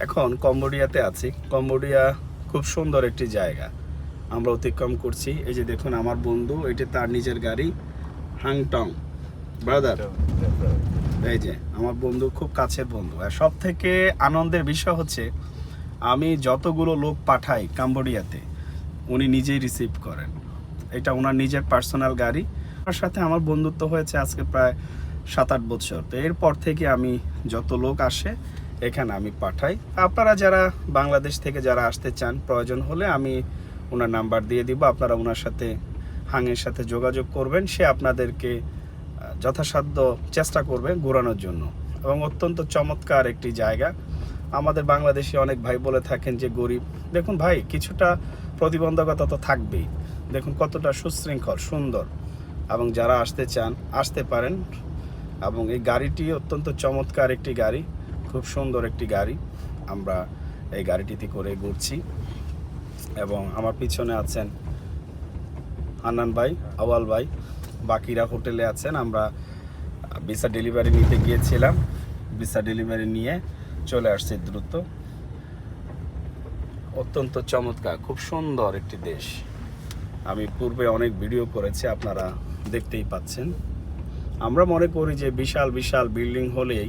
এখন কম্বোডিয়াতে আছি। কম্বোডিয়া খুব সুন্দর একটি জায়গা। আমরা অতিক্রম করছি। এই যে দেখুন আমার বন্ধু, এটি তার নিজের গাড়ি, হাংটং। ব্রাদার এই যে আমার বন্ধু, খুব কাছের বন্ধু। আর সব থেকে আনন্দের বিষয় হচ্ছে, আমি যতগুলো লোক পাঠাই কাম্বোডিয়াতে, উনি নিজেই রিসিভ করেন। এটা ওনার নিজের পার্সোনাল গাড়ি। তার সাথে আমার বন্ধুত্ব হয়েছে আজকে প্রায় সাত আট বছর। তো এরপর থেকে আমি যত লোক আসে এখানে আমি পাঠাই। আপনারা যারা বাংলাদেশ থেকে যারা আসতে চান, প্রয়োজন হলে আমি ওনার নাম্বার দিয়ে দিব। আপনারা ওনার সাথে হাঙের সাথে যোগাযোগ করবেন। সে আপনাদেরকে যথাসাধ্য চেষ্টা করবে ঘোরানোর জন্য। এবং অত্যন্ত চমৎকার একটি জায়গা। আমাদের বাংলাদেশি অনেক ভাই বলে থাকেন যে, গরিব। দেখুন ভাই, কিছুটা প্রতিবন্ধকতা তো থাকবেই। দেখুন কতটা সুশৃঙ্খল, সুন্দর। এবং যারা আসতে চান, আসতে পারেন। এবং এই গাড়িটি অত্যন্ত চমৎকার একটি গাড়ি। খুব সুন্দর একটি গাড়ি। আমরা এই গাড়িটিতে করে ঘুরছি এবং আমার পিছনে আছেন হান্নান ভাই, আওয়াল ভাই, বাকিরা হোটেলে আছেন। আমরা ভিসা ডেলিভারি নিতে গিয়েছিলাম। ভিসা ডেলিভারি নিয়ে চলে আসছি দ্রুত। অত্যন্ত চমৎকার, খুব সুন্দর একটি দেশ। আমি পূর্বে অনেক ভিডিও করেছি, আপনারা দেখতেই পাচ্ছেন। আমরা মনে করি যে বিশাল বিশাল বিল্ডিং হলেই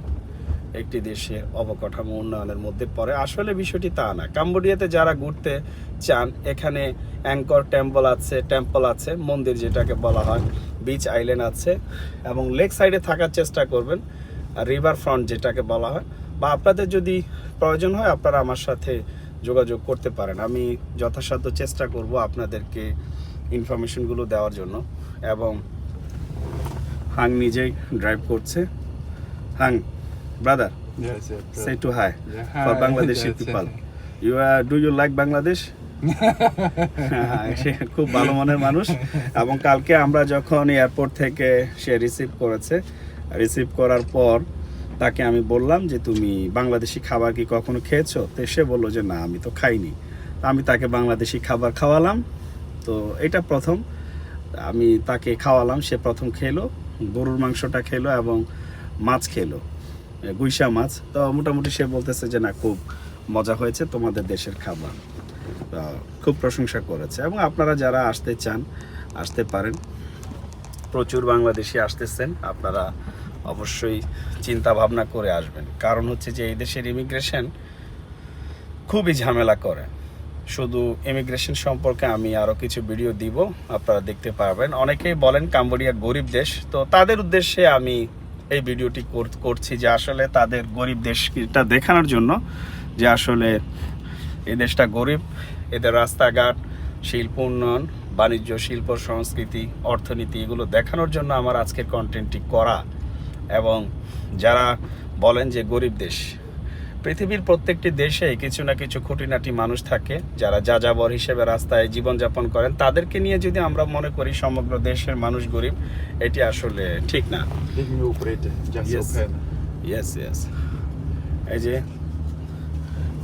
একটি দেশের অবকাঠামো উন্নয়নের মধ্যে পড়ে। আসলে বিষয়টি তা না। কাম্বোডিয়াতে যারা ঘুরতে চান, এখানে অ্যাঙ্কর টেম্পল আছে টেম্পল আছে, মন্দির যেটাকে বলা হয়, বিচ আইল্যান্ড আছে, এবং লেক সাইডে থাকার চেষ্টা করবেন রিভার ফ্রন্ট যেটাকে বলা হয়। বা আপনাদের যদি প্রয়োজন হয়, আপনারা আমার সাথে যোগাযোগ করতে পারেন। আমি যথাসাধ্য চেষ্টা করব আপনাদেরকে ইনফরমেশনগুলো দেওয়ার জন্য। এবং হাং নিজেই ড্রাইভ করছে। Hang brother Yes, yeah. say to hi Yeah, hi. for hi. Bangladeshi it. people. You uh, do you like Bangladesh? সে খুব ভালো মনের মানুষ এবং কালকে আমরা যখন এয়ারপোর্ট থেকে সে রিসিভ করেছে রিসিভ করার পর তাকে আমি বললাম যে তুমি বাংলাদেশি খাবার কি কখনো খেয়েছো তো সে বলল যে না আমি তো খাইনি আমি তাকে বাংলাদেশি খাবার খাওয়ালাম তো এটা প্রথম আমি তাকে খাওয়ালাম সে প্রথম খেলো গরুর মাংসটা খেলো এবং মাছ খেলো গুইসা মাছ। তো মোটামুটি সে বলতেছে যে, না, খুব মজা হয়েছে তোমাদের দেশের খাবার। খুব প্রশংসা করেছে। এবং আপনারা যারা আসতে চান, আসতে পারেন। প্রচুর বাংলাদেশি আসতেছেন। আপনারা অবশ্যই চিন্তা ভাবনা করে আসবেন। কারণ হচ্ছে যে, এই দেশের ইমিগ্রেশন খুবই ঝামেলা করে। শুধু ইমিগ্রেশন সম্পর্কে আমি আরও কিছু ভিডিও দিব, আপনারা দেখতে পারবেন। অনেকেই বলেন কাম্বোডিয়া গরিব দেশ। তো তাদের উদ্দেশ্যে আমি এই ভিডিওটি কর- করছি যে আসলে তাদের গরিব দেশটা দেখানোর জন্য যে আসলে এই দেশটা গরিব, এদের রাস্তাঘাট, শিল্প উন্নয়ন, বাণিজ্য, শিল্প, সংস্কৃতি, অর্থনীতি, এগুলো দেখানোর জন্য আমার আজকের কন্টেন্টটি করা। এবং যারা বলেন যে গরিব দেশ পৃথিবীর প্রত্যেকটি দেশে কিছু না কিছু খুঁটিনাটি মানুষ থাকে যারা যাযাবর হিসেবে রাস্তায় জীবনযাপন করেন। তাদেরকে নিয়ে যদি আমরা মনে করি সমগ্র দেশের মানুষ গরিব এটি আসলে ঠিক না. ইয়েস ইয়েস এই যে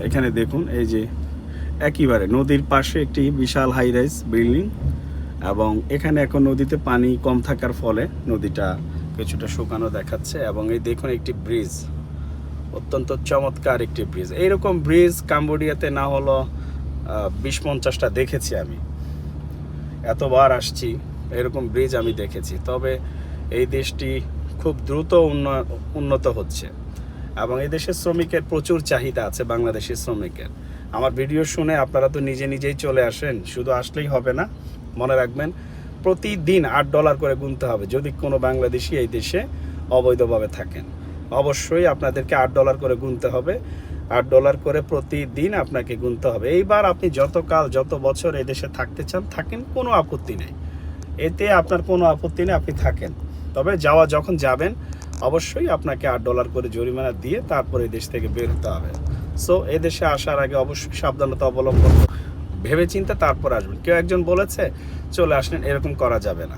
এখানে দেখুন এই যে একইবারে নদীর পাশে একটি বিশাল হাই রাইজ বিল্ডিং এবং এখানে এখন নদীতে পানি কম থাকার ফলে নদীটা কিছুটা শুকানো দেখাচ্ছে এবং এই দেখুন একটি ব্রিজ অত্যন্ত চমৎকার একটি ব্রিজ এইরকম ব্রিজ কাম্বোডিয়াতে না হলো বিশ পঞ্চাশটা দেখেছি আমি। এতবার আসছি, এরকম ব্রিজ আমি দেখেছি। তবে এই দেশটি খুব দ্রুত উন্ন- উন্নত হচ্ছে। এবং এই দেশের শ্রমিকের প্রচুর চাহিদা আছে, বাংলাদেশের শ্রমিকের। আমার ভিডিও শুনে আপনারা তো নিজে নিজেই চলে আসেন, শুধু আসলেই হবে না। মনে রাখবেন, প্রতিদিন আট ডলার করে গুনতে হবে, যদি কোনো বাংলাদেশি এই দেশে অবৈধভাবে থাকেন। অবশ্যই আপনাদেরকে আট ডলার করে গুনতে হবে। আট ডলার করে প্রতিদিন আপনাকে গুনতে হবে। এইবার আপনি যত কাল যত বছর এদেশে থাকতে চান, থাকেন, কোনো আপত্তি নেই। এতে আপনার কোনো আপত্তি নেই, আপনি থাকেন। তবে যাওয়া যখন যাবেন, অবশ্যই আপনাকে আট ডলার করে জরিমানা দিয়ে তারপরে দেশ থেকে বের হতে হবে। সো এই দেশে আসার আগে অবশ্যই সাবধানতা অবলম্বন ভেবে চিন্তে তারপর আসবেন। কেউ একজন বলেছে, চলে আসলেন, এরকম করা যাবে না।